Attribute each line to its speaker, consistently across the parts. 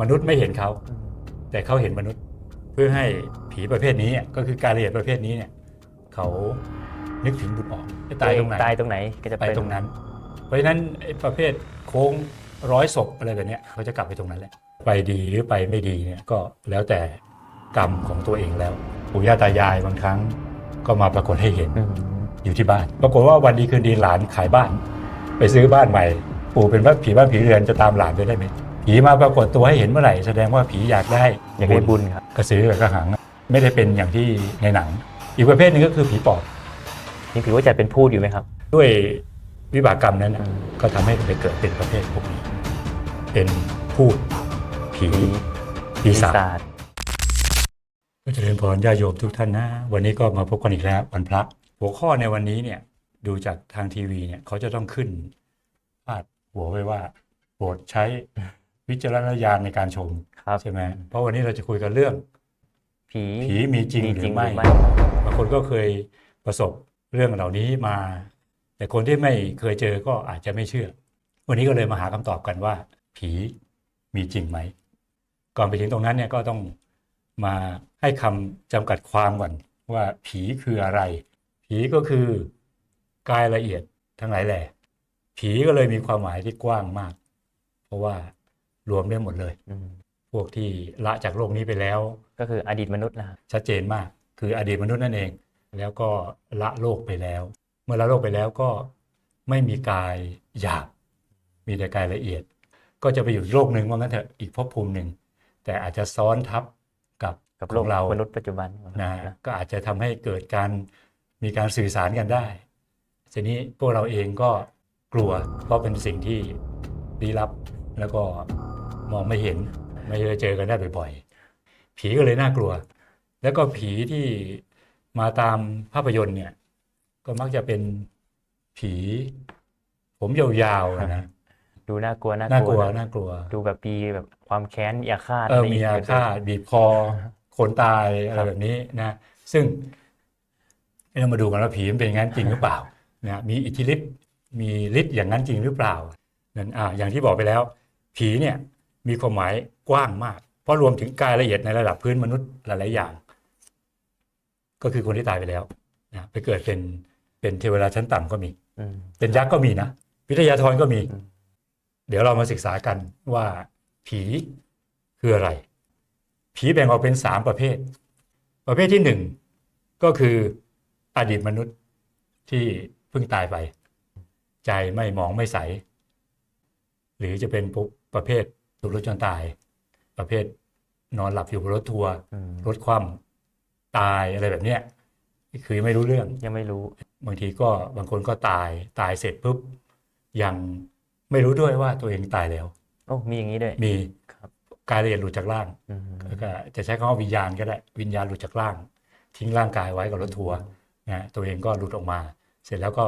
Speaker 1: มนุษย์ไม่เห็นเขา
Speaker 2: อืม
Speaker 1: แต่เขาเห็นมนุษย์ เพื่อให้ผีประเภทนี้อะก็คือการละเอียดประเภทนี้เนี่ยเขานึกถึงบุญออกไปตายตรงไหน
Speaker 2: ตายตรงไหนก็จะ
Speaker 1: ไป
Speaker 2: เป็น
Speaker 1: ตรงนั้น เพราะฉะนั้นไอ้ประเภทโค้งร้อยศพอะไรแบบเนี้ยเขาจะกลับไปตรงนั้นแหละไปดีหรือไปไม่ดีเนี่ยก็แล้วแต่กรรมของตัวเองแล้วปู่ย่าตายายบางครั้งก็มาปรากฏให้เห็น
Speaker 2: อืม
Speaker 1: อยู่ที่บ้าน ปรากฏว่าวันดีคืนดีหลานขายบ้าน ไปซื้อบ้านใหม่ ปู่เป็นว่าผีบ้านผีเรือนจะตามหลานไปได้ไหม ผีมาปรากฏตัวให้เห็นเมื่อไหร่แสดงว่าผีอยากได้
Speaker 2: อยากได้บุญครับ
Speaker 1: กระสือกับกระหัง ไม่ได้เป็นอย่างที่ในหนัง อีกประเภทหนึงก็คือผีปอบ
Speaker 2: นี่ผีว่าจะเป็นพูดอยู่ไหมครับ
Speaker 1: ด้วยวิบากกรรมนั้นน่ะ
Speaker 2: อืม
Speaker 1: ก็ทำให้ไปเกิดเป็นประเภทพวกนี้ เป็นพูดผี
Speaker 2: ผี
Speaker 1: ปีศาจ
Speaker 2: จ
Speaker 1: ก็เจริญพรญาติโยมทุกท่านนะ วันนี้ก็มาพบกันอีกแล้ววันพระ หัวข้อในวันนี้เนี่ยดูจากทางทีวีเนี่ยเขาจะต้องขึ้นพาดหัวไว้ว่าโปรดใช้ วิจารณญาณในการชม
Speaker 2: ครับ
Speaker 1: ใช่ไหมเพราะวันนี้เราจะคุยกันเรื่อง
Speaker 2: ผี
Speaker 1: ผีมีจริงหรือไม่บางคนก็เคยประสบเรื่องเหล่านี้มา แต่คนที่ไม่เคยเจอก็อาจจะไม่เชื่อ วันนี้ก็เลยมาหาคำตอบกันว่า ผีมีจริงไหมก่อนไปถึงตรงนั้นเนี่ยก็ต้องมาให้คำจำกัดความก่อนว่าผีคืออะไร ผีก็คือกายละเอียดทั้งหลายแหล่ผีก็เลยมีความหมายที่กว้างมาก เพราะว่า รวมได้หมดเลย
Speaker 2: อืม
Speaker 1: พวกที่ละจากโลกนี้ไปแล้ว
Speaker 2: ก็คืออดีตมนุษย์นะครับ
Speaker 1: ชัดเจนมาก คืออดีตมนุษย์นั่นเอง แล้วก็ละโลกไปแล้ว เมื่อละโลกไปแล้วก็ไม่มีกายหยาบมีแต่กายละเอียด ก็จะไปอยู่อีกโลกหนึ่งว่างั้นเถอะอีกภพภูมิหนึ่งแต่อาจจะซ้อนทับกับ
Speaker 2: กับ
Speaker 1: ข
Speaker 2: โล
Speaker 1: อกงเรา
Speaker 2: มนุษย์ปัจจุบัน
Speaker 1: นะ
Speaker 2: นะ
Speaker 1: ก็อาจจะทำให้เกิดการมีการสื่อสารกันได้ทีนี้พวกเราเองก็กลัวเพราะเป็นสิ่งที่ลี้ลับแล้วก็ มองไม่เห็น ไม่ได้เจอกันได้บ่อยๆ ผีก็เลยน่ากลัว แล้วก็ผีที่มาตามภาพยนตร์เนี่ย ก็มักจะเป็นผี ผมยาวๆอะนะ
Speaker 2: ดูน่ากลัวน่า
Speaker 1: น่าก
Speaker 2: ก
Speaker 1: ลั
Speaker 2: ลั
Speaker 1: ว
Speaker 2: ว
Speaker 1: น่ากลัว
Speaker 2: ดูแบบมีแบบความแค้นมีอาฆาต
Speaker 1: เออ
Speaker 2: ใน
Speaker 1: มีอา
Speaker 2: ใน
Speaker 1: ฆาตบีบคอคนตายอะไรแบบนี้นะ ซึ่งเรามาดูกันว่าผีมันเป็นอย่างนั้นจริงหรือเปล่านะมีอิทธิฤทธิ์มีฤทธิ์อย่างนั้นจริงหรือเปล่านั่นอ่าอย่างที่บอกไปแล้ว ผีเนี่ย มีความหมายกว้างมาก เพราะรวมถึงกายละเอียดในระดับพื้นมนุษย์หลาย ๆ อย่าง ก็คือคนที่ตายไปแล้วนะไปเกิดเป็นเป็นเทวดาชั้นต่ำก็มี
Speaker 2: อืม
Speaker 1: เป็นยักษ์ก็มีนะวิทยาธรก็มี
Speaker 2: อืม
Speaker 1: เดี๋ยวเรามาศึกษากันว่าผีคืออะไร ผีแบ่งออกเป็นสามประเภท ประเภทที่หนึ่งก็คืออดีตมนุษย์ที่เพิ่งตายไป ใจไม่หมองไม่ใส หรือจะเป็นปุ๊บประเภท ถูกรถจนตาย ประเภทนอนหลับอยู่บนรถทัวร์
Speaker 2: อืม
Speaker 1: รถคว่ำตายอะไรแบบเนี้ยคือไม่รู้เรื่อง
Speaker 2: ยังไม่รู้
Speaker 1: บางทีก็บางคนก็ตายตายเสร็จปุ๊บยังไม่รู้ด้วยว่าตัวเองตายแล้ว
Speaker 2: โอ้มีอย่างนี้ด้วย
Speaker 1: มี
Speaker 2: ครับ
Speaker 1: กายละเอียดหลุดจากร่าง
Speaker 2: อืม
Speaker 1: แล้วก็จะใช้คำว่าวิญญาณก็ได้วิญญาณหลุดจากร่าง ทิ้งร่างกายไว้กับรถทัวร์นะตัวเองก็หลุดออกมา เสร็จแล้วก็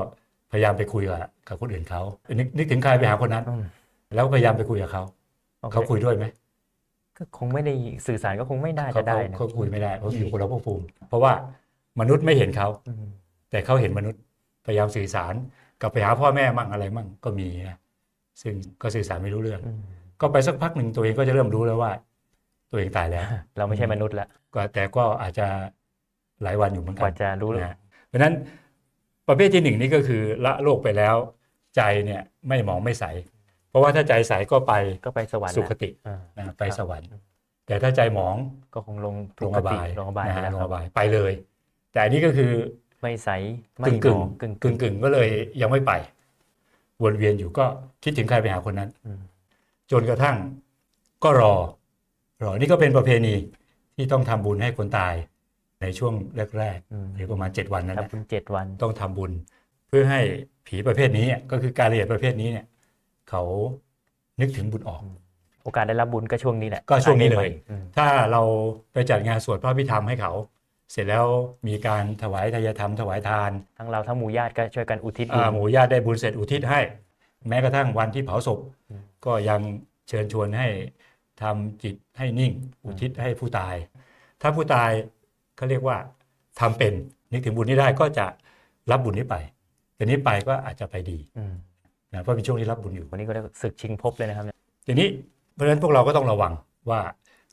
Speaker 1: พยายามไปคุยกับกับคนอื่นเขานึกนึกถึงใครไปหาคนนั้น
Speaker 2: อืม
Speaker 1: แล้วพยายามไปคุยกับเขา
Speaker 2: โอ เค
Speaker 1: เขาคุยด้วยไหม
Speaker 2: ก็คงไม่ได้สื่อสารก็คงไม่น่า
Speaker 1: เขา
Speaker 2: จะได้
Speaker 1: เขา
Speaker 2: นะ
Speaker 1: เขาคุยไม่ได้เพราะอยู่คนละภพภูมิ เพราะว่ามนุษย์ไม่เห็นเขา
Speaker 2: อืม
Speaker 1: แต่เขาเห็นมนุษย์พยายามสื่อสารกลับไปหาพ่อแม่มั่งอะไรมั่งก็มีนะซึ่งก็สื่อสารไม่รู้เรื่อง
Speaker 2: อืม
Speaker 1: ก็ไปสักพักหนึ่งตัวเองก็จะเริ่มรู้แล้วว่า ตัวเองตายแล้ว
Speaker 2: เราไม่ใช่มนุษย์ละ
Speaker 1: ก็แต่ก็อาจจะหลายวันอยู่เหมือน
Speaker 2: ก
Speaker 1: กั
Speaker 2: ว่าจะรู้
Speaker 1: นะเพราะฉะนั้นประเภทที่หนึ่งนี่ก็คือละโลกไปแล้ว ใจเนี่ยไม่หมองไม่ใส เพราะว่าถ้าใจใสก็ไป
Speaker 2: ก็ไปสวรรค์
Speaker 1: สุค
Speaker 2: นะ
Speaker 1: ติ
Speaker 2: อ่า
Speaker 1: นะไปสวรรค์ แต่ถ้าใจหมอง
Speaker 2: ก็คงลง
Speaker 1: ล
Speaker 2: ทุ
Speaker 1: ง
Speaker 2: ก
Speaker 1: อบ
Speaker 2: ติา
Speaker 1: ย
Speaker 2: ลงอบาย
Speaker 1: นะ
Speaker 2: ไป
Speaker 1: ฮะ
Speaker 2: แล้ว
Speaker 1: ลง
Speaker 2: ค
Speaker 1: อ
Speaker 2: รับ
Speaker 1: บายไปเลย แต่อันนี้ก็คือ
Speaker 2: ไม่ใสไม่
Speaker 1: กึ่ง
Speaker 2: ห
Speaker 1: กึ่ง
Speaker 2: มองกึ่ง
Speaker 1: กึ่งกึ่งก็เลยยังไม่ไป วนเวียนอยู่ก็คิดถึงใครไปหาคนนั้น
Speaker 2: อืม
Speaker 1: จนกระทั่งก็รอ รอนี่ก็เป็นประเพณีที่ต้องทำบุญให้คนตายในช่วงแรก
Speaker 2: อืม
Speaker 1: ๆหรือประมาณเจ็ดวันนั้น
Speaker 2: ครับ
Speaker 1: นะ
Speaker 2: คุณเจ็ดวัน
Speaker 1: ต้องทำบุญ เพื่อให้ผีประเภทนี้ก็คือการละเอียดประเภทนี้เนี่ย เขานึกถึงบุญออก
Speaker 2: โอกาสได้รับบุญก็ช่วงนี้แหละ
Speaker 1: ก็ช่วงนี้เลย
Speaker 2: อืม
Speaker 1: ถ้าเราไปจัดงานสวดพระพิธรรมให้เขา เสร็จแล้วมีการถวายทายธรรมถวายทาน
Speaker 2: ทั้งเราทั้งหมู่ญาติก็ช่วยกันอุทิศบุญ
Speaker 1: อ่าหมู่ญาติได้บุญเสร็จอุทิศให้ แม้กระทั่งวันที่เผาศพ
Speaker 2: อืม
Speaker 1: ก็ยังเชิญชวนให้ทำจิตให้นิ่ง อุทิศให้ผู้ตาย ถ้าผู้ตายเขาเรียกว่าทำเป็นนึกถึงบุญนี้ได้ก็จะรับบุญนี้ไปแต่นี้ไปก็อาจจะไปดี
Speaker 2: อืม
Speaker 1: นะเพราะเป็นช่วงที่รับบุญอยู่
Speaker 2: วันนี้ก็ได้ศึกชิงภพเลยนะครับเนี่ย
Speaker 1: ทีนี้เพราะฉะนั้นพวกเราก็ต้องระวังว่า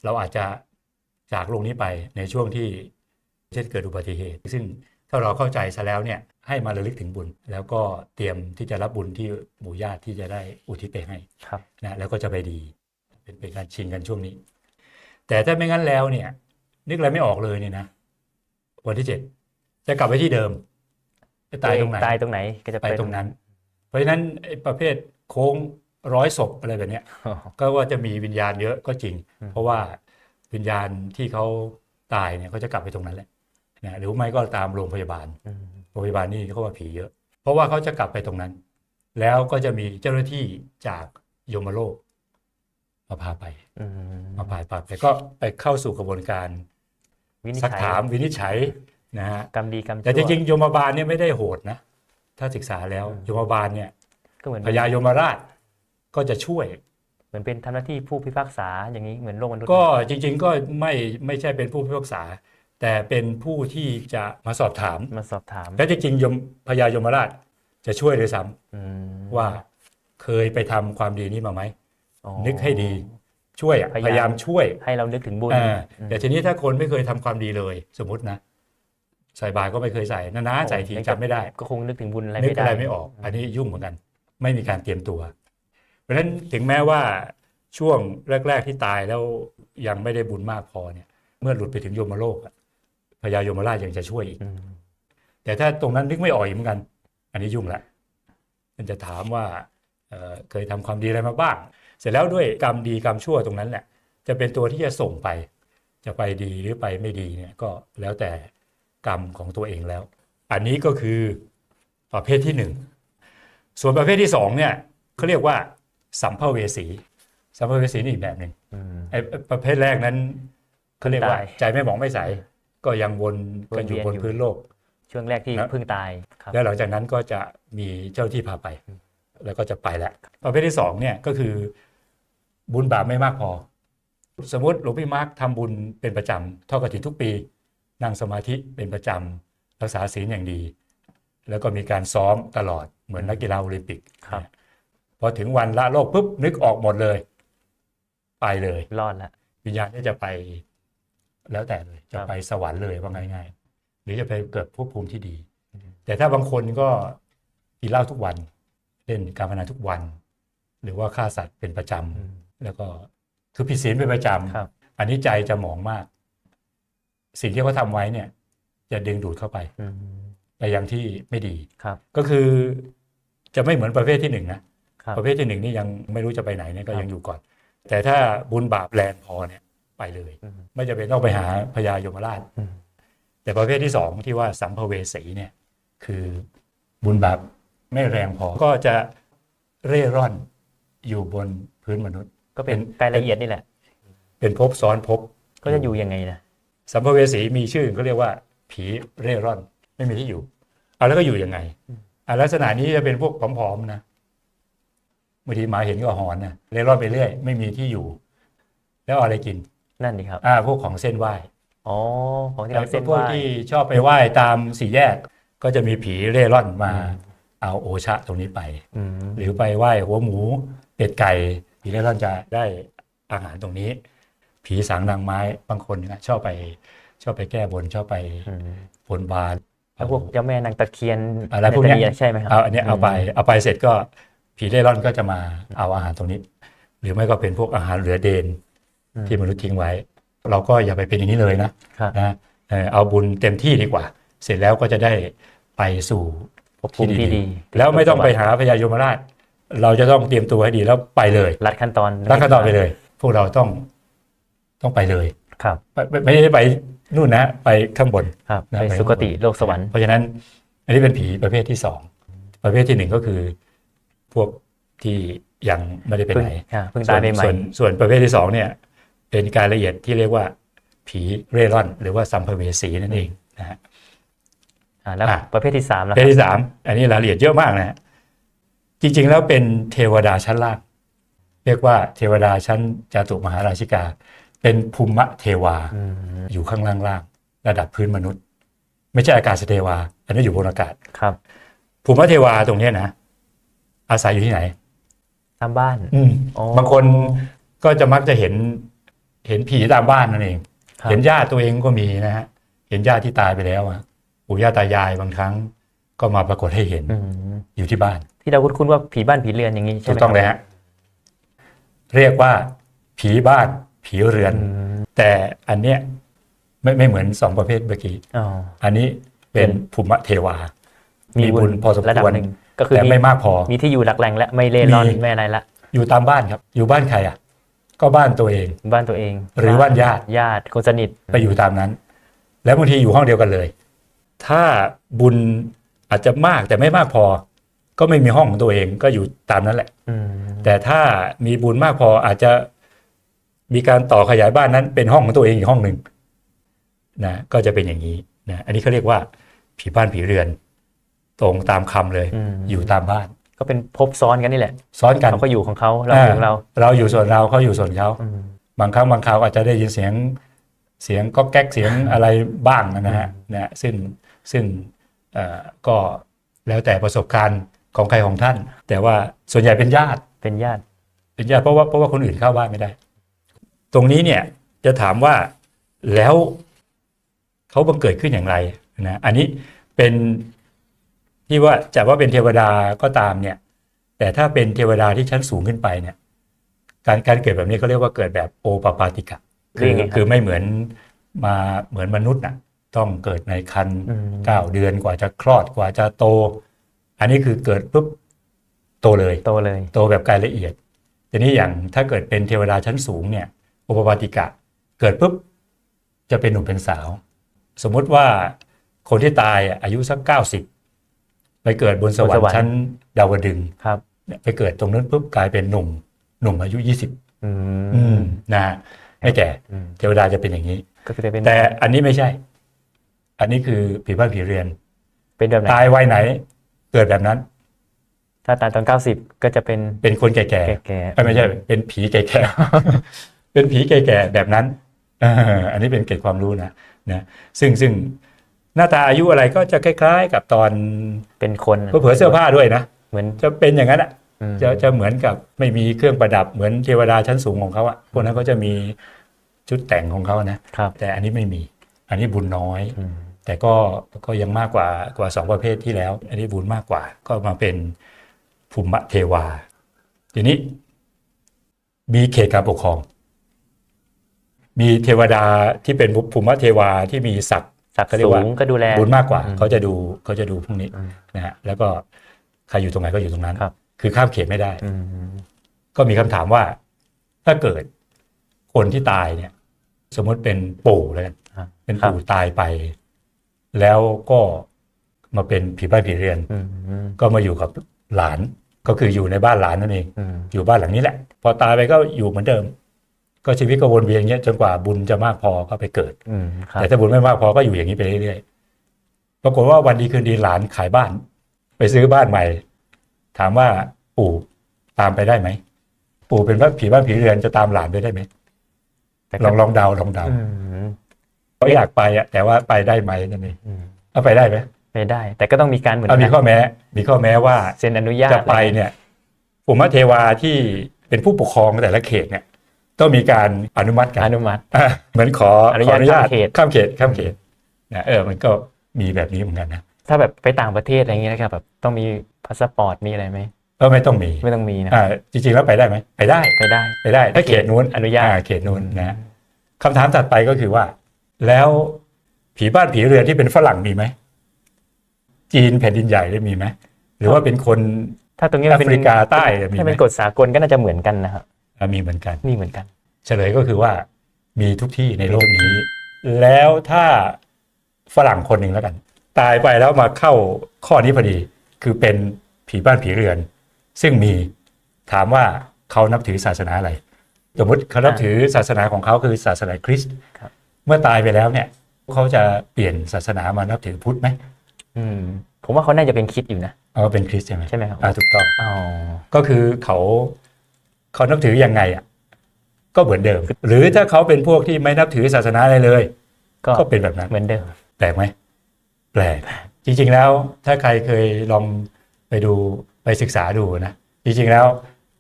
Speaker 1: เราอาจจะจากโลกนี้ไปในช่วงที่เช่นเกิดอุบัติเหตุ ซึ่งถ้าเราเข้าใจซะแล้วเนี่ยให้มาระลึกถึงบุญ แล้วก็เตรียมที่จะรับบุญที่หมู่ญาติที่จะได้อุทิศไปให้
Speaker 2: ครับ
Speaker 1: นะแล้วก็จะไปดี เป็นเป็นการชิงกันช่วงนี้ แต่ถ้าไม่งั้นแล้วเนี่ย นึกอะไรไม่ออกเลยเนี่ยนะวันที่เจ็ดจะกลับไปที่เดิมจะตายตรงไหน
Speaker 2: ตายตรงไหนก็จะ
Speaker 1: ไปตรงนั้นเพ ราะฉะนั้นไอ้ประเภทโค้งร้อยศพอะไรแบบเนี้ย
Speaker 2: อ๋อ
Speaker 1: ก็ว่าจะมีวิญญาณเยอะก็จริง
Speaker 2: อืม
Speaker 1: เพราะว่าวิญญาณที่เขาตายเนี่ยเขาจะกลับไปตรงนั้นแหละนะหรือไม่ก็ตามโรงพยาบาล
Speaker 2: อืม
Speaker 1: โรงพยาบาลนี่เขาว่าผีเยอะ เพราะว่าเขาจะกลับไปตรงนั้น แล้วก็จะมีเจ้าหน้าที่จากยมโลกมาพาไป
Speaker 2: อืม
Speaker 1: มาพาไปแต่ก็ไปเข้าสู่กระบวนการ
Speaker 2: วินิจ
Speaker 1: ซัก
Speaker 2: ฉัย
Speaker 1: ถามวินิจฉัยนะฮะ
Speaker 2: กรรมดีกรรมชั่ว
Speaker 1: แต่จริงๆยมบาลเนี่ยไม่ได้โหดนะ ถ้าศึกษาแล้ว
Speaker 2: อืม
Speaker 1: ยมบาลเนี่ย
Speaker 2: ก็เหมือน
Speaker 1: พญายมราชก็จะช่วย
Speaker 2: เหมือนเป็นทำหน้าที่ผู้พิพากษาอย่างนี้เหมือนโลกมนุษย์
Speaker 1: ก็จริง ๆ ก็ไม่ไม่ใช่เป็นผู้พิพากษา แต่เป็นผู้ที่จะมาสอบถาม
Speaker 2: มาสอบถาม
Speaker 1: และจริงๆยมพญายมราชจะช่วยเลยซ้ำ
Speaker 2: อืม
Speaker 1: ว่าเคยไปทำความดีนี้มาไหม
Speaker 2: อ๋อ
Speaker 1: นึกให้ดีช่วยอะ
Speaker 2: พยายาม
Speaker 1: พยายามช่วย
Speaker 2: ให้เรานึกถึงบุญ
Speaker 1: อ่า
Speaker 2: อืม
Speaker 1: แต่ทีนี้ถ้าคนไม่เคยทำความดีเลย สมมตินะ ใส่บาตรก็ไม่เคยใส่นานๆใส่ทีจำไม่ได้
Speaker 2: ก็คงนึกถึงบุญอะไร
Speaker 1: นึก
Speaker 2: ไม่ได้
Speaker 1: อะไรไม่ออก อันนี้ยุ่งเหมือนกัน ไม่มีการเตรียมตัว เพราะฉะนั้นถึงแม้ว่าช่วงแรก ๆที่ตายแล้วยังไม่ได้บุญมากพอเนี่ย เมื่อหลุดไปถึงโยมโลกอะพญายมราชยังจะช่วยอีก
Speaker 2: อืม
Speaker 1: แต่ถ้าตรงนั้นนึกไม่ออกอีกเหมือนกัน อันนี้ยุ่งละมันจะถามว่าเอ่อเคยทำความดีอะไรมาบ้าง เสร็จแล้วด้วยกรรมดีกรรมชั่วตรงนั้นแหละ จะเป็นตัวที่จะส่งไป จะไปดีหรือไปไม่ดีเนี่ยก็แล้วแต่ กรรมของตัวเองแล้ว อันนี้ก็คือประเภทที่หนึ่งส่วนประเภทที่สองเนี่ยเขาเรียกว่าสัมภเวสี สัมภเวสีนี่อีกแบบหนึ่ง
Speaker 2: อืม
Speaker 1: ไอ้ประเภทแรกนั้นเขาเรียกว่า
Speaker 2: ตาย
Speaker 1: ใจไม่หมองไม่ใส ก็ยังวนกันอยู่
Speaker 2: วนเวียนอยู่
Speaker 1: บนพื้นโลก
Speaker 2: ช่วงแรกที่
Speaker 1: นะ
Speaker 2: เพิ่งตายครับ
Speaker 1: แล้วหลังจากนั้นก็จะมีเจ้าที่พาไป แล้วก็จะไปแล้วประเภทที่สองเนี่ยก็คือบุญบาปไม่มากพอ สมมติหลวงพี่มาร์คทำบุญเป็นประจำเท่ากับถินทุกปี นั่งสมาธิเป็นประจำรักษาศีลอย่างดี แล้วก็มีการซ้อมตลอดเหมือนนักกีฬาโอลิมปิก
Speaker 2: ครับ
Speaker 1: พอถึงวันละโลกปุ๊บนึกออกหมดเลย ไปเลย
Speaker 2: รอดละ
Speaker 1: วิญญาณที่จะไปแล้วแต่เลย
Speaker 2: ครั
Speaker 1: จะ
Speaker 2: บ
Speaker 1: ไปสวรรค์เลยว่าง่ายๆ หรือจะไปเกิดภพภูมิที่ดี แต่ถ้าบางคนก็กินเหล้าทุกวัน เล่นการพนันทุกวัน หรือว่าฆ่าสัตว์เป็นประจ
Speaker 2: อืมำ
Speaker 1: แล้วก็คือผิดศีลเป็นประจ
Speaker 2: ครับำ
Speaker 1: อันนี้ใจจะหมองมาก สิ่งที่เขาทำไว้เนี่ย จะดึงดูดเข้าไป
Speaker 2: อืม
Speaker 1: ไปยังที่ไม่ดี
Speaker 2: ครับ
Speaker 1: ก็คือจะไม่เหมือนประเภทที่หนึ่งนะ
Speaker 2: ครับ
Speaker 1: ประเภทที่หนึ่งนี่ยังไม่รู้จะไปไหนเนี่ยก็
Speaker 2: ครับ
Speaker 1: ยังอยู่ก่อน แต่ถ้าบุญบาปแรงพอเนี่ยไปเลย
Speaker 2: อืม
Speaker 1: ไม่จะเป็นต้องไปหาพญายมราช
Speaker 2: อืม
Speaker 1: แต่ประเภทที่สองที่ว่าสัมภเวสีเนี่ย คือบุญบาปไม่แรงพอก็จะเร่ร่อนอยู่บนพื้นมนุษย์
Speaker 2: ก็เป็น
Speaker 1: เป็น
Speaker 2: รายละเอียดนี่แหละ
Speaker 1: เป็นภพซ้อนภพ
Speaker 2: ก็จะอยู่ยังไงนะ
Speaker 1: สัมภเวสีมีชื่อเขาเรียกว่า ผีเร่ร่อน ไม่มีที่อยู่ เอาแล้วก็อยู่ยังไงอะลักษณะนี้จะเป็นพวกผอมๆนะบางทีหมาเห็นก็หอนนะเร่ร่อนไปเรื่อย ไม่มีที่อยู่ แล้วเอาอะไรกิน
Speaker 2: นั่นดีครับ
Speaker 1: อ่า พวกของเส้นไหว้
Speaker 2: อ๋อของที่เราเส้น
Speaker 1: พวก
Speaker 2: ไหว้
Speaker 1: ที่ชอบไปไหว้ตามสี่แยก ก็จะมีผีเร่ร่อนมา
Speaker 2: อืม
Speaker 1: เอาโอชะตรงนี้ไป
Speaker 2: อืม
Speaker 1: หรือไปไหว้หัวหมูเป็ดไก่ผีเร่ร่อนจะได้อาหารตรงนี้ ผีสางนางไม้บางคนนะชอบไปชอบไปแก้บนชอบไป
Speaker 2: อืม
Speaker 1: บนบาน
Speaker 2: แล้วพวกเจ้าแม่นางตะเคียน
Speaker 1: อะไรพวกเนี้ย
Speaker 2: ใช่ไหมครับ
Speaker 1: เอาอันเนี้ยเอาไปเอาไปเสร็จก็ผีเร่ร่อนก็จะมาเอาอาหารตรงนี้ หรือไม่ก็เป็นพวกอาหารเหลือเดน
Speaker 2: อืม
Speaker 1: ที่มนุษย์ทิ้งไว้ เราก็อย่าไปเป็นอย่างนี้เลยนะ
Speaker 2: ครับ
Speaker 1: นะเอ่อเอาบุญเต็มที่ดีกว่า เสร็จแล้วก็จะได้ไปสู่
Speaker 2: ภพภูมิที่ดี
Speaker 1: แล้วไม่ต้องไปหาพญายมราช เราจะต้องเตรียมตัวให้ดีแล้วไปเลย
Speaker 2: รัดขั้นตอน
Speaker 1: รักขั้นตอนไปเลย พวกเราต้อง ต้องไปเลย
Speaker 2: ครับ
Speaker 1: ไม่ไม่ไม่ได้ไปนู่นนะไปข้างบน
Speaker 2: ครับ
Speaker 1: นะ
Speaker 2: ไป
Speaker 1: ไป
Speaker 2: สุคติโลกสวรรค์
Speaker 1: เพราะฉะนั้น อันนี้เป็นผีประเภทที่สองประเภทที่หนึ่งก็คือ พวกที่ยังไม่ได้ไป
Speaker 2: เพิ่ง
Speaker 1: ไหน
Speaker 2: อ่าเพิ่งตายใหม่
Speaker 1: ส่วนส่วนประเภทที่สองเนี่ยเป็นการละเอียดที่เรียกว่าผีเร่ร่อน หรือว่าสัมภเวสีนั่นเองนะฮะ
Speaker 2: ๆอ่าแล้ว
Speaker 1: อะ
Speaker 2: ประเภทที่สาม
Speaker 1: ป
Speaker 2: แล้ว
Speaker 1: ระเภทที่สามอันนี้รายละเอียดเยอะมากนะฮะจริง ๆ แล้วเป็นเทวดาชั้นล่างเรียกว่าเทวดาชั้นจาตุมหาราชิกา เป็นภูมิเทวา
Speaker 2: อืม
Speaker 1: อยู่ข้างล่างๆระดับพื้นมนุษย์ ไม่ใช่อากาศเทวา อันนี้นอยู่บนอากาศ
Speaker 2: ครับ
Speaker 1: ภูมิเทวาตรงเนี้ยนะอาศัยอยู่ที่ไหน
Speaker 2: ตามบ้าน
Speaker 1: อืม
Speaker 2: อ๋อบา
Speaker 1: งคนก็จะมักจะเห็น เห็นผีตามบ้านนั่นเอง
Speaker 2: ครับ
Speaker 1: เห็นญาติตัวเองก็มีนะฮะเห็นญาติที่ตายไปแล้วอะปู่ย่าตายายบางครั้งก็มาปรากฏให้เห็น
Speaker 2: อืม
Speaker 1: อยู่ที่บ้าน
Speaker 2: ที่เราคุ้นๆว่าผีบ้านผีเรือนอย่างนี้ใช่
Speaker 1: ถู
Speaker 2: ไหม
Speaker 1: กต้องเลย
Speaker 2: ครับ
Speaker 1: ฮะเรียกว่าผีบ้าน ผีเรือน
Speaker 2: อืม
Speaker 1: แต่อันเนี้ยไม่ไม่เหมือนสองประเภทเมื่อกี้
Speaker 2: อ๋อ
Speaker 1: อันนี้เป็นภูมิเทวา มีบุญพอสม
Speaker 2: ระดับ
Speaker 1: ควร
Speaker 2: หนึ่งก็คือ
Speaker 1: แต่
Speaker 2: มี
Speaker 1: ไม่มากพอ
Speaker 2: มีที่อยู่หลักแหล่งและไม่เล่ร่อน
Speaker 1: มี
Speaker 2: ไม่อะไรละ
Speaker 1: อยู่ตามบ้านครับ อยู่บ้านใครอะ ก็บ้านตัวเอง
Speaker 2: บ้านตัวเอง
Speaker 1: หรือบ้านญาติ
Speaker 2: ญาติคนสนิท
Speaker 1: ไปอยู่ตามนั้น แล้วบางทีอยู่ห้องเดียวกันเลย ถ้าบุญอาจจะมากแต่ไม่มากพอ ก็ไม่มีห้องของตัวเองก็อยู่ตามนั้นแหละ
Speaker 2: อืม
Speaker 1: แต่ถ้ามีบุญมากพออาจจะ มีการต่อขยายบ้านนั้นเป็นห้องของตัวเองอีกห้องหนึ่งนะก็จะเป็นอย่างนี้นะอันนี้เขาเรียกว่าผีบ้านผีเรือน ตรงตามคำเลย
Speaker 2: ม
Speaker 1: อยู่ตามบ้าน
Speaker 2: ก็เป็นภพซ้อนกันนี่แหละ
Speaker 1: ซ้อนกัน
Speaker 2: เขาก็อยู่ของเขาเราอยู่ของเรา
Speaker 1: เราอยู่ส่วนเราเขาอยู่ส่วนเขา
Speaker 2: อืม
Speaker 1: บางครั้งบางคราวอาจจะได้ยินเสียงเสียงก็แก๊กเสียงอะไรบ้างนะฮะนะซึ่งซึ่งเอ่อก็แล้วแต่ประสบการณ์ของใครของท่าน แต่ว่าส่วนใหญ่เป็นญาติ
Speaker 2: เป็นญาติ
Speaker 1: เป็นญาติเพราะว่าเพราะว่าคนอื่นเข้าบ้านไม่ได้ ตรงนี้เนี่ยจะถามว่าแล้วเขาบังเกิดขึ้นอย่างไรนะอันนี้เป็นที่ว่าจะว่าเป็นเทวดาก็ตามเนี่ย แต่ถ้าเป็นเทวดาที่ชั้นสูงขึ้นไปเนี่ย การการเกิดแบบนี้เขาเรียกว่าเกิดแบบโอปปาติกะ
Speaker 2: คือ
Speaker 1: คือ
Speaker 2: ยังไงครับ
Speaker 1: คือไม่เหมือนมาเหมือนมนุษย์น่ะต้องเกิดในคัน
Speaker 2: อืม
Speaker 1: เก้าเดือนกว่าจะคลอดกว่าจะโต อันนี้คือเกิดปุ๊บโตเลย
Speaker 2: โตเลย
Speaker 1: โตแบบกายละเอียด ทีนี้อย่างถ้าเกิดเป็นเทวดาชั้นสูงเนี่ยโอปปาติกะ เกิดปุ๊บจะเป็นหนุ่มเป็นสาว สมมุติว่าคนที่ตายอะอายุสักเก้าสิบไปเกิดบนสวรร
Speaker 2: บนสวรร
Speaker 1: ค์
Speaker 2: ค์
Speaker 1: ชั้นดาวดึงส์
Speaker 2: ครับ
Speaker 1: เนี่ยไปเกิดตรงนั้นปุ๊บกลายเป็นหนุ่ม หนุ่มอายุยี่สิบ
Speaker 2: อืม
Speaker 1: อืมนะฮะไม่แก่
Speaker 2: อืม
Speaker 1: เทวดาจะเป็นอย่างนี้
Speaker 2: ก็คือจะเป็น
Speaker 1: แต่อันนี้ไม่ใช่ อันนี้คือผีบ้านผีเรือน
Speaker 2: เป็นแบบไหน
Speaker 1: ตายวัยไหน เกิดแบบนั้น
Speaker 2: ถ้าตายตอนเก้าสิบก็จะเป็น
Speaker 1: เป็นคนแก่
Speaker 2: แก่
Speaker 1: ๆเอ้ยไม่ใช่ เป็นผีแก่ๆ เป็นผีแก่ๆแบบนั้นเอออันนี้เป็นเกร็ดความรู้นะนะซึ่งซึ่งหน้าตาอายุอะไรก็จะคล้าย ๆ กับตอน
Speaker 2: ๆเป็นคน
Speaker 1: เผื่อๆเสื้อผ้าด้วยนะ
Speaker 2: เหมือน
Speaker 1: จะเป็นอย่างนั้นอะ
Speaker 2: อืม
Speaker 1: จะจะเหมือนกับไม่มีเครื่องประดับเหมือนเทวดาชั้นสูงของเขาอะพวกนั้นก็จะมีชุดแต่งของเขานะ
Speaker 2: ครับ
Speaker 1: แต่อันนี้ไม่มี อันนี้บุญน้อย
Speaker 2: อืม
Speaker 1: แต่ก็ก็ยังมากกว่ากว่าสองประเภทที่แล้ว อันนี้บุญมากกว่า ก็มาเป็นภูมิเทวา ทีนี้มีเขตการปกครอง มีเทวดาที่เป็นภูมิเทวาที่มีศักดิ์
Speaker 2: ศักดิ์
Speaker 1: เขาเรียก
Speaker 2: สู
Speaker 1: ว่า
Speaker 2: งก็ดูแล
Speaker 1: บุญมากกว่า
Speaker 2: อืม
Speaker 1: เขาจะดูเขาจะดูพวกนี้
Speaker 2: อืม
Speaker 1: นะฮะแล้วก็ใครอยู่ตรงไหนก็อยู่ตรงนั้น
Speaker 2: ครับ
Speaker 1: คือข้ามเขตไม่ได้
Speaker 2: อืม
Speaker 1: ก็มีคำถามว่า ถ้าเกิดคนที่ตายเนี่ย สมมติเป็นปู่แล้วกัน
Speaker 2: ครับ
Speaker 1: เป็น
Speaker 2: ครับ
Speaker 1: ปู่ตายไป แล้วก็มาเป็นผีบ้านผีเรือน
Speaker 2: อืม
Speaker 1: ก็มาอยู่กับหลานก็คืออยู่ในบ้านหลานนั่นเอง
Speaker 2: อืม
Speaker 1: อยู่บ้านหลังนี้แหละ พอตายไปก็อยู่เหมือนเดิม ก็ชีวิตก็วนเวียนอย่างเงี้ยจนกว่าบุญจะมากพอก็ไปเกิด
Speaker 2: อืมครับ
Speaker 1: แต่ถ้าบุญไม่มากพอก็อยู่อย่างนี้ไปเรื่อยๆ ปรากฏว่าวันดีคืนดีหลานขายบ้าน ไปซื้อบ้านใหม่ ถามว่าปู่ตามไปได้ไหม ปู่เป็นว่าผีบ้านผีเรือนจะตามหลานไปได้ไหม
Speaker 2: แต่
Speaker 1: ลองลองเดาลองเดา
Speaker 2: อืม
Speaker 1: เขาอยากไปอะแต่ว่าไปได้ไหมนั่นเอง
Speaker 2: อืม
Speaker 1: เอาไปได้ไหม
Speaker 2: ไม่ได้ แต่ก็ต้องมีการเหมือน
Speaker 1: เอามีข้อแม้ มีข้อแม้ว่า
Speaker 2: เซ็นอนุญาต
Speaker 1: จะไปเนี่ยภูมิเทวาที่เป็นผู้ปกครองแต่ละเขตเนี่ย ต้องมีการอนุมัติกัน
Speaker 2: อนุมัติ
Speaker 1: อะเหมือนขอ
Speaker 2: อนุ
Speaker 1: ขอ
Speaker 2: ญาต
Speaker 1: อนุญาต
Speaker 2: ข้ามเขต
Speaker 1: ข้ามเขตข้ามเขตนะเออมันก็มีแบบนี้เหมือนกันนะ
Speaker 2: ถ้าแบบไปต่างประเทศอะไรอย่างเงี้ยนะครับแบบต้องมีพาสปอร์ตมีอะไรไหม
Speaker 1: ก็ไม่ต้องมี
Speaker 2: ไม่ต้องมีนะ
Speaker 1: อ่าจริงๆแล้วไปได้ไหมไปได้
Speaker 2: ไปได้
Speaker 1: ไปได้ ถ้าเขตนู้น
Speaker 2: อนุญาต
Speaker 1: เขตนู้นนะคำถามถัดไปก็คือว่า แล้วผีบ้านผีเรือนที่เป็นฝรั่งมีไหมจีนแผ่นดินใหญ่ได้มีไหมหรือว่าเป็นคน
Speaker 2: ถ้าตรงนี้
Speaker 1: แอ
Speaker 2: มันเป็น
Speaker 1: ฟริกาใต้เนี่ยมี
Speaker 2: ถ้า
Speaker 1: ไหม
Speaker 2: เป็นกฎสากลก็น่าจะเหมือนกันนะครับ
Speaker 1: อะ มีเหมือนกัน
Speaker 2: นี่เหมือนกัน
Speaker 1: เฉลยก็คือว่ามีทุกที่ในโลกนี้ แล้วถ้าฝรั่งคนหนึ่งแล้วกัน ตายไปแล้วมาเข้าข้อนี้พอดี คือเป็นผีบ้านผีเรือน ซึ่งมีถามว่าเขานับถือศาสนาอะไร สมมติเขานับถือศาสนาของเขาคือศาสนาคริสต์
Speaker 2: ครับ
Speaker 1: เมื่อตายไปแล้วเนี่ยเขาจะเปลี่ยนศาสนามานับถือพุทธไหม
Speaker 2: อืมผมว่าเขาน่าจะเป็นคิดอยู่นะ
Speaker 1: เอาเป็นคริสต์ใช่ไหม
Speaker 2: ใช่ไหมครับ
Speaker 1: อ่าถูกต้อง
Speaker 2: อ๋อ
Speaker 1: ก็คือเขา เขานับถือยังไงอะก็เหมือนเดิม หรือถ้าเขาเป็นพวกที่ไม่นับถือศาสนาอะไรเลย
Speaker 2: ก็
Speaker 1: ก็เป็นแบบนั้น
Speaker 2: เหมือนเดิม
Speaker 1: แปลกไหมแปลกจริง ๆแล้วถ้าใครเคยลองไปดูไปศึกษาดูนะจริงๆแล้ว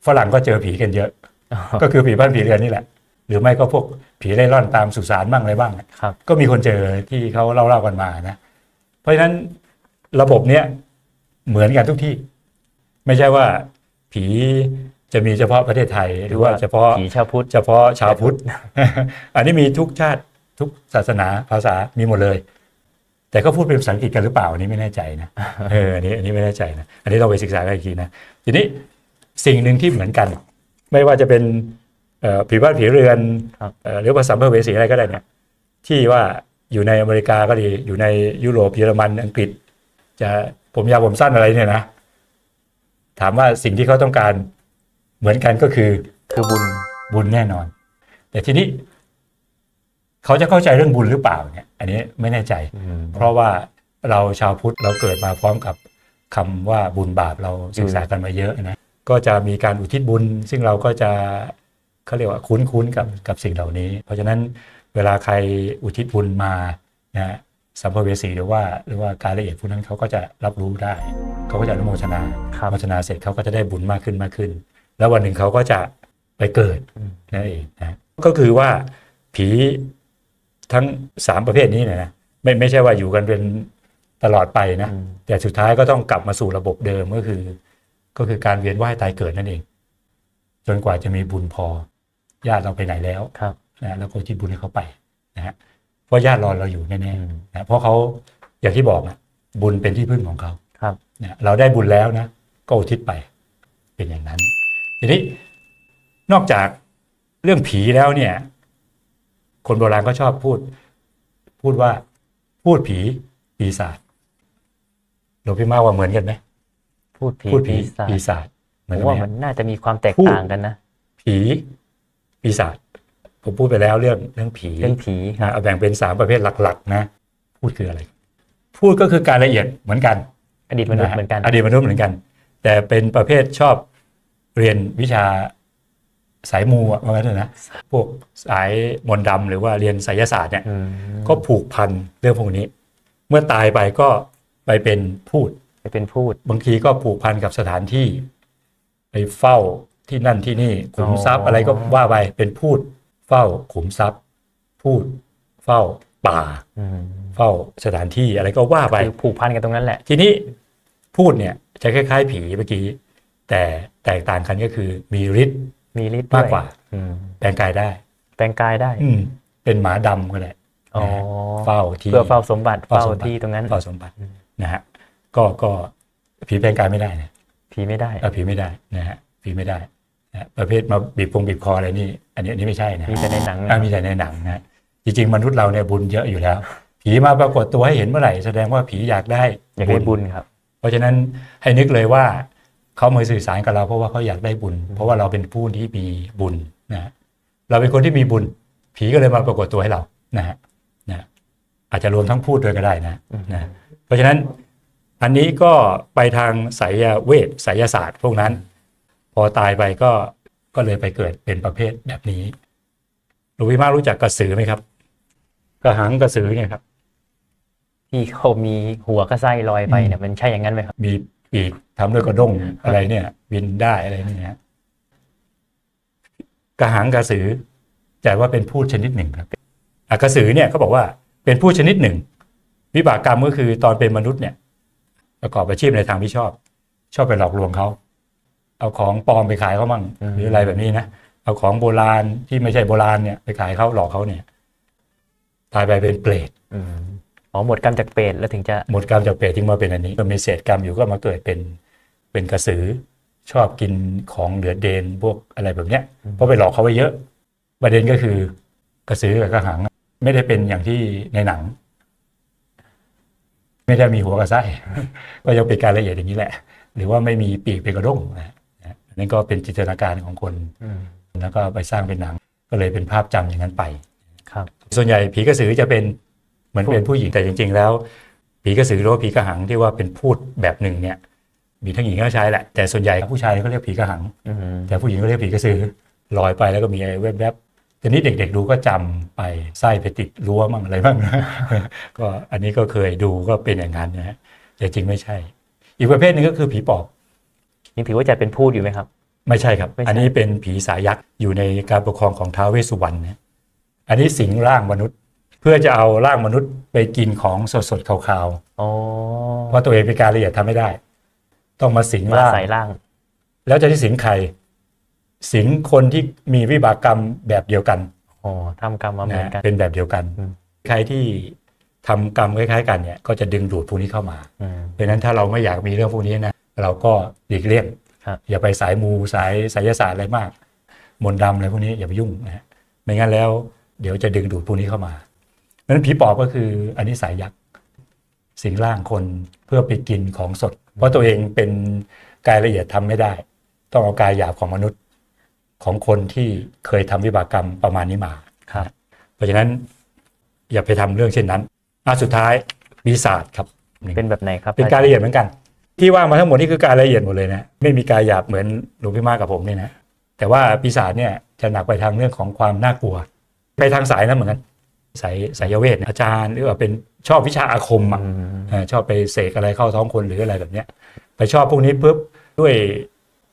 Speaker 1: ฝรั่งก็เจอผีกันเยอะ
Speaker 2: อ๋อ
Speaker 1: ก็คือผีบ้านผีเรือนนี่แหละ หรือไม่ก็พวกผีเร่ร่อนตามสุสานบ้างอะไรบ้าง
Speaker 2: ครับ
Speaker 1: ก็มีคนเจอที่เขาเล่าเล่ากันมานะ เพราะฉะนั้นระบบเนี้ยเหมือนกันทุกที่ ไม่ใช่ว่าผี จะมีเฉพาะประเทศไทยหรือว่าเฉพาะ
Speaker 2: ผีชาวพุทธ
Speaker 1: เฉพาะชาวพุทธ อันนี้มีทุกชาติทุกศาสนาภาษามีหมดเลย แต่ก็พูดเป็นภาษาอังกฤษกันหรือเปล่าอันนี้ไม่แน่ใจนะเอออันนี้อันนี้ไม่แน่ใจนะอันนี้เราไปศึกษากันอีกทีนะทีนี้สิ่งหนึ่งที่เหมือนกัน ไม่ว่าจะเป็นเอ่อผีบ้านผีเรือน
Speaker 2: ครับ
Speaker 1: เอ่อหรือว่าสัมภเวสีอะไรก็ได้เนี่ยที่ว่าอยู่ในอเมริกาก็ดีอยู่ในยุโรปเยอรมันอังกฤษ จะผมยาวผมสั้นอะไรเนี่ยนะถามว่าสิ่งที่เขาต้องการ เหมือนกันก็คือ
Speaker 2: คือบุญ
Speaker 1: บุญแน่นอน แต่ทีนี้ เขาจะเข้าใจเรื่องบุญหรือเปล่าเนี่ย อันนี้ไม่แน่ใจ เพราะว่าเราชาวพุทธเราเกิดมาพร้อมกับคำว่าบุญบาปเราศึกษากันมาเยอะนะก็จะมีการอุทิศบุญ ซึ่งเราก็จะเขาเรียกว่าคุ้นคุ้นๆกับกับสิ่งเหล่านี้ เพราะฉะนั้นเวลาใครอุทิศบุญมานะสัมภเวสีหรือว่าหรือว่าการละเอียดพวกนั้นเขาก็จะรับรู้ได้ เขาก็จะอนุโมทนา
Speaker 2: ครับ
Speaker 1: อนุโมทนาเสร็จเขาก็จะได้บุญมากขึ้นมากขึ้น แล้ววันหนึ่งเขาก็จะไปเกิด
Speaker 2: อืม
Speaker 1: นั่นเองนะก็คือว่าผีทั้งสามประเภทนี้เนี่ยนะไม่ไม่ใช่ว่าอยู่กันเป็นตลอดไปนะ
Speaker 2: อืม
Speaker 1: แต่สุดท้ายก็ต้องกลับมาสู่ระบบเดิมก็คือ ก็คือการเวียนว่ายตายเกิดนั่นเอง จนกว่าจะมีบุญพอ ญาติเราไปไหนแล้ว
Speaker 2: ครับ
Speaker 1: นะแล้วก็อุที่บุญให้เขาไปนะฮะเพราะญาติรอเราอยู่แน่
Speaker 2: อืม
Speaker 1: ๆนะเพราะเขาอย่างที่บอกนะบุญเป็นที่พึ่งของเขา
Speaker 2: ครับ
Speaker 1: นะเราได้บุญแล้วนะ ก็อุทิศไปเป็นอย่างนั้น ทีนี้นอกจากเรื่องผีแล้วเนี่ย คนโบราณก็ชอบพูด พูดว่าพูดผีปีศาจหลวงพี่มาว่าเหมือนกันไหม
Speaker 2: พูดผี
Speaker 1: พูดผี
Speaker 2: ปีศาจ
Speaker 1: ปีศาจเห
Speaker 2: ผ
Speaker 1: มือน
Speaker 2: ม
Speaker 1: กัน
Speaker 2: ว่า
Speaker 1: ไหม
Speaker 2: มัน
Speaker 1: ฮะ
Speaker 2: น่าจะมีความแตก
Speaker 1: พูด
Speaker 2: ต่างกันนะ
Speaker 1: ผีปีศาจผมพูดไปแล้วเรื่องเรื่องผี
Speaker 2: เรื่องผีครั
Speaker 1: นะ
Speaker 2: บ
Speaker 1: เอาแบ่งเป็นสามประเภทหลัก ๆ นะ พูดคืออะไร พูดก็คือการละเอียดเหมือนกัน
Speaker 2: อดีตมนุษย์เหมือนกัน
Speaker 1: อดีตมนุษย์เหมือนกัน แต่เป็นประเภทชอบ เรียนวิชาสายมูอะว่างั้นเถอะนะพวกสายมนต์ดำหรือว่าเรียนไสยศาสตร์เนี่ย
Speaker 2: อืม
Speaker 1: ก็ผูกพันเรื่องพวกนี้ เมื่อตายไปก็ไปเป็นพูด
Speaker 2: ไปเป็นพูด
Speaker 1: บางทีก็ผูกพันกับสถานที่ ไปเฝ้าที่นั่นที่นี่ขุมทรัพย์
Speaker 2: อ๋ออ
Speaker 1: อะไรก็ว่าไปเป็นพูด เฝ้าขุมทรัพย์ พูด เฝ้าป่า
Speaker 2: อืม
Speaker 1: เฝ้าสถานที่อะไรก็ว่าไป
Speaker 2: คือผูกพันกันตรงนั้นแหละ
Speaker 1: ทีนี้พูดเนี่ยจะคล้ายๆผีเมื่อกี้แต่ แตกต่างกันก็คือมีฤทธิ์
Speaker 2: มีฤทธิ์ด้วย
Speaker 1: มากกว่า
Speaker 2: อืม
Speaker 1: แปลงกายได้
Speaker 2: แปลงกายได้
Speaker 1: อืมเป็นหมาดำก็ได้
Speaker 2: อ๋อ
Speaker 1: เฝ้าที่
Speaker 2: เพื่อเฝ้าสมบัติ
Speaker 1: เฝ้า
Speaker 2: เฝ้า
Speaker 1: สมบัติ
Speaker 2: ที่ตรงนั้น
Speaker 1: เฝ้าสมบัตินะฮะก็ก็ผีแปลงกายไม่ได้นะ
Speaker 2: ผีไม่ได้
Speaker 1: เออผีไม่ได้นะฮะผีไม่ได้นะฮะประเภทมาบีบพงบีบคออะไรนี่ อันนี้อันนี้ไม่ใช่นะ
Speaker 2: มีแต่ในหนัง
Speaker 1: อ่ามีแต่ในหนังนะจริงๆมนุษย์เราเนี่ยบุญเยอะอยู่แล้ว ผีมาปรากฏตัวให้เห็นเมื่อไหร่แสดงว่าผีอยากได้
Speaker 2: อยากได้บุญครับ
Speaker 1: เพราะฉะนั้นให้นึกเลยว่า เขามาสื่อสารกับเราเพราะว่าเขาอยากได้บุญ เพราะว่าเราเป็นผู้ที่มีบุญนะฮะเราเป็นคนที่มีบุญ ผีก็เลยมาปรากฏตัวให้เรานะฮะนะอาจจะรวมทั้งพูดด้วยก็ได้นะนะเพราะฉะนั้นอันนี้ก็ไปทางไสยเวทไสยศาสตร์พวกนั้น พอตายไปก็ก็เลยไปเกิดเป็นประเภทแบบนี้หลวงพี่มารู้จักกระสือไหมครับ กระหังกระสือเนี่ยครับ
Speaker 2: ที่เขามีหัวกระไส้ลอยไปเนี่ยมันใช่อย่างนั้นไหมครับ
Speaker 1: มี ปีกทำด้วยกระด้งอะไรเนี่ย บินได้อะไรเนี่ยนะกระหังกระสือแต่ว่าเป็นพูดชนิดหนึ่งครับอะกระสือเนี่ยเขาบอกว่าเป็นพูดชนิดหนึ่ง วิบากกรรมก็คือตอนเป็นมนุษย์เนี่ย ประกอบอาชีพในทางที่ชอบ ชอบไปหลอกลวงเขาเอาของปลอมไปขายเขามั่ง
Speaker 2: อืม
Speaker 1: หรืออะไรแบบนี้นะเอาของโบราณที่ไม่ใช่โบราณเนี่ยไปขายเขาหลอกเขาเนี่ย ตายไปเป็นเปรต
Speaker 2: อืมอ๋อหมดกรรมจากเปรตแล้วถึงจะ
Speaker 1: หมดกรรมจากเปรตทิ้งมาเป็นอันนี้มันมีเศษกรรมอยู่ก็มาเกิดเป็นเป็นกระสือ ชอบกินของเหลือเดนพวกอะไรแบบเนี้ยเพราะไปหลอกเขาไว้เยอะ ประเด็นก็คือกระสือกับกระหัง ไม่ได้เป็นอย่างที่ในหนัง ไม่ได้มีหัวกระไส้ก็ยังเป็นการละเอียดอย่างนี้แหละ หรือว่าไม่มีปีกเป็นกระด้งนะนะนั่นก็เป็นจินตนาการของคน
Speaker 2: อืม
Speaker 1: แล้วก็ไปสร้างเป็นหนัง ก็เลยเป็นภาพจำอย่างนั้นไป
Speaker 2: ครับ
Speaker 1: ส่วนใหญ่ผีกระสือจะเป็น เหมือน
Speaker 2: พูด
Speaker 1: เป็นผู้หญิงแต่จริง ๆ แล้ว ผีกระสือหรือว่าผีกระหังที่ว่าเป็นพูดแบบหนึ่งเนี่ยมีทั้งหญิงและชายแหละแต่ส่วนใหญ่ผู้ชายเขาเรียกผีกระหัง
Speaker 2: อืม
Speaker 1: แต่ผู้หญิงก็เรียกผีกระสือลอยไปแล้วก็มีไอ้แวบๆทีนี้เด็กๆดูก็จำไปไส้ไปติดรั้วมั่งอะไรบ้างนะก็อันนี้ก็เคยดูก็เป็นอย่างนั้นนะฮะแต่จริงไม่ใช่ อีกประเภทหนึ่งก็คือผีปอบ
Speaker 2: ยังถือว่าจะเป็นพูดอยู่ไหมครับ
Speaker 1: ไม่ใช่ครับ
Speaker 2: ไม่ใช่
Speaker 1: อันนี้เป็นผีสายยักษ์อยู่ในการปกครองของท้าวเวสสุวรรณนะอันนี้สิงร่างมนุษย์ เพื่อจะเอาร่างมนุษย์ไปกินของสดๆขาว
Speaker 2: อ๋อ
Speaker 1: ๆเพราะตัวเองเป็นการละเอียดทำไม่ได้ ต้องมาสิง
Speaker 2: มา
Speaker 1: ร่าง
Speaker 2: ใส่ร่าง
Speaker 1: แล้วจะที่สิงใครสิงคนที่มีวิบากกรรมแบบเดียวกัน
Speaker 2: อ๋อทำกรรมมาเหมือน
Speaker 1: นะ
Speaker 2: กัน
Speaker 1: เป็นแบบเดียวกัน
Speaker 2: อืม
Speaker 1: ใครที่ทำกรรมคล้ายๆกันเนี่ยก็จะดึงดูดพวกนี้เข้ามา
Speaker 2: อืม
Speaker 1: เพราะฉะนั้นถ้าเราไม่อยากมีเรื่องพวกนี้นะเราก็หลีกเลี่ยง
Speaker 2: ครับ
Speaker 1: อย่าไปสายมูสายไสายศาสตร์อะไรมาก มนต์ดำอะไรพวกนี้อย่าไปยุ่งนะฮะไม่งั้นแล้ว เดี๋ยวจะดึงดูดพวกนี้เข้ามา เพราะฉะนั้นผีปอบก็คืออันนี้สายยักษ์สิงร่างคนเพื่อไปกินของสด เพราะตัวเองเป็นกายละเอียดทำไม่ได้ ต้องเอากายหยาบของมนุษย์ของคนที่เคยทำวิบากกรรมประมาณนี้มา
Speaker 2: ครับ
Speaker 1: เพราะฉะนั้นอย่าไปทำเรื่องเช่นนั้นอันสุดท้ายปีศาจครับ
Speaker 2: เป็นแบบไหนครับ
Speaker 1: เป็นการละเอียดเหมือนกัน ที่ว่ามาทั้งหมดนี่คือการละเอียดหมดเลยนะไม่มีกายหยาบเหมือนหลวงพี่มากกับผมเนี่ยนะแต่ว่าปีศาจเนี่ยจะหนักไปทางเรื่องของความน่ากลัว ไปทางสายนั้นเหมือนกัน สายสายเวทเนี่ยอาจารย์หรือว่าเป็นชอบวิชาอาคมอะ
Speaker 2: อืม
Speaker 1: เออชอบไปเสกอะไรเข้าท้องคนหรืออะไรแบบเนี้ยไปชอบพวกนี้ปุ๊บด้วย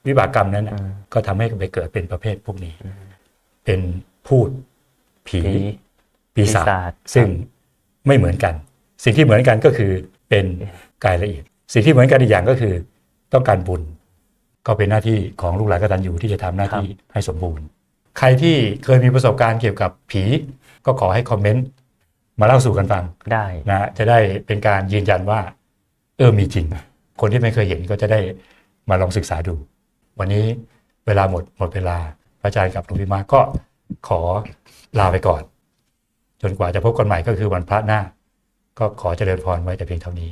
Speaker 1: วิบากกรรมนั้นน่ะ
Speaker 2: อืม
Speaker 1: ก็ทำให้ไปเกิดเป็นประเภทพวกนี้ เป็นพูดผี
Speaker 2: ผี
Speaker 1: ปีศาจ
Speaker 2: ปีศาจ
Speaker 1: ซึ่งไม่เหมือนกัน สิ่งที่เหมือนกันก็คือเป็นกายละเอียด สิ่งที่เหมือนกันอีกอย่างก็คือ ต้องการบุญ ก็เป็นหน้าที่ของลูกหลานกตัญญูที่จะทำหน้าที่ให้สมบูรณ์ ใครที่เคยมีประสบการณ์เกี่ยวกับผีก็ขอให้คอมเมนต์มาเล่าสู่กันฟัง
Speaker 2: ได้
Speaker 1: นะจะได้เป็นการยืนยันว่า เออมีจริง คนที่ไม่เคยเห็นก็จะได้มาลองศึกษาดู วันนี้เวลาหมดหมดเวลาพระอาจารย์กับหลวงพี่มาก็ขอลาไปก่อน จนกว่าจะพบกันใหม่ก็คือวันพระหน้า ก็ขอเจริญพรไว้แต่เพียงเท่านี้